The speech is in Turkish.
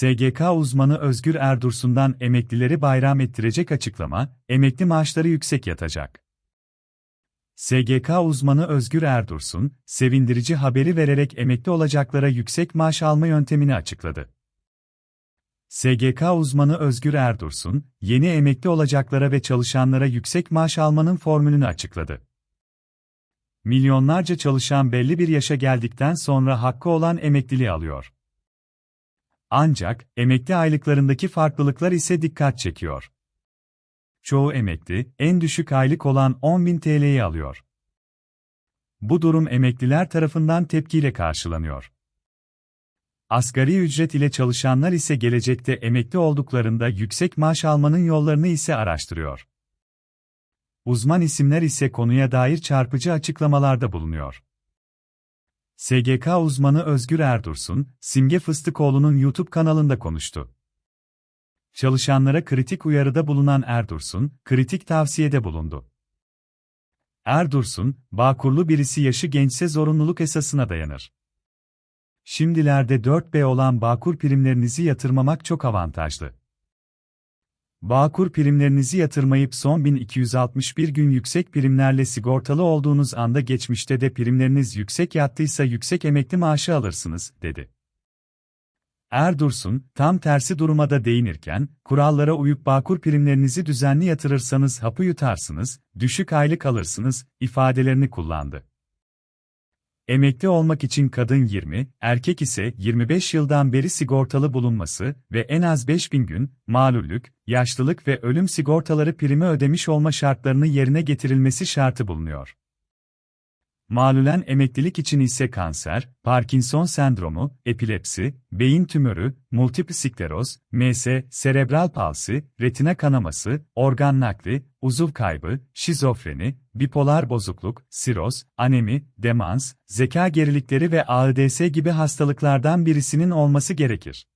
SGK uzmanı Özgür Erdursun'dan emeklileri bayram ettirecek açıklama, emekli maaşları yüksek yatacak. SGK uzmanı Özgür Erdursun, sevindirici haberi vererek emekli olacaklara yüksek maaş alma yöntemini açıkladı. SGK uzmanı Özgür Erdursun, yeni emekli olacaklara ve çalışanlara yüksek maaş almanın formülünü açıkladı. Milyonlarca çalışan belli bir yaşa geldikten sonra hakkı olan emekliliği alıyor. Ancak, emekli aylıklarındaki farklılıklar ise dikkat çekiyor. Çoğu emekli, en düşük aylık olan 10.000 TL'yi alıyor. Bu durum emekliler tarafından tepkiyle karşılanıyor. Asgari ücret ile çalışanlar ise gelecekte emekli olduklarında yüksek maaş almanın yollarını ise araştırıyor. Uzman isimler ise konuya dair çarpıcı açıklamalarda bulunuyor. SGK uzmanı Özgür Erdursun, Simge Fıstıkoğlu'nun YouTube kanalında konuştu. Çalışanlara kritik uyarıda bulunan Erdursun, kritik tavsiyede bulundu. Erdursun, Bağkurlu birisi yaşı gençse zorunluluk esasına dayanır. Şimdilerde 4B olan Bağkur primlerinizi yatırmamak çok avantajlı. Bağkur primlerinizi yatırmayıp son 1261 gün yüksek primlerle sigortalı olduğunuz anda geçmişte de primleriniz yüksek yattıysa yüksek emekli maaşı alırsınız, dedi. Erdursun, tam tersi duruma da değinirken, kurallara uyup Bağkur primlerinizi düzenli yatırırsanız hapı yutarsınız, düşük aylık alırsınız, ifadelerini kullandı. Emekli olmak için kadın 20, erkek ise 25 yıldan beri sigortalı bulunması ve en az 5000 gün, malullük, yaşlılık ve ölüm sigortaları primi ödemiş olma şartlarını yerine getirilmesi şartı bulunuyor. Malulen emeklilik için ise kanser, Parkinson sendromu, epilepsi, beyin tümörü, multiple skleroz, MS, serebral palsi, retina kanaması, organ nakli, uzuv kaybı, şizofreni, bipolar bozukluk, siroz, anemi, demans, zeka gerilikleri ve AIDS gibi hastalıklardan birisinin olması gerekir.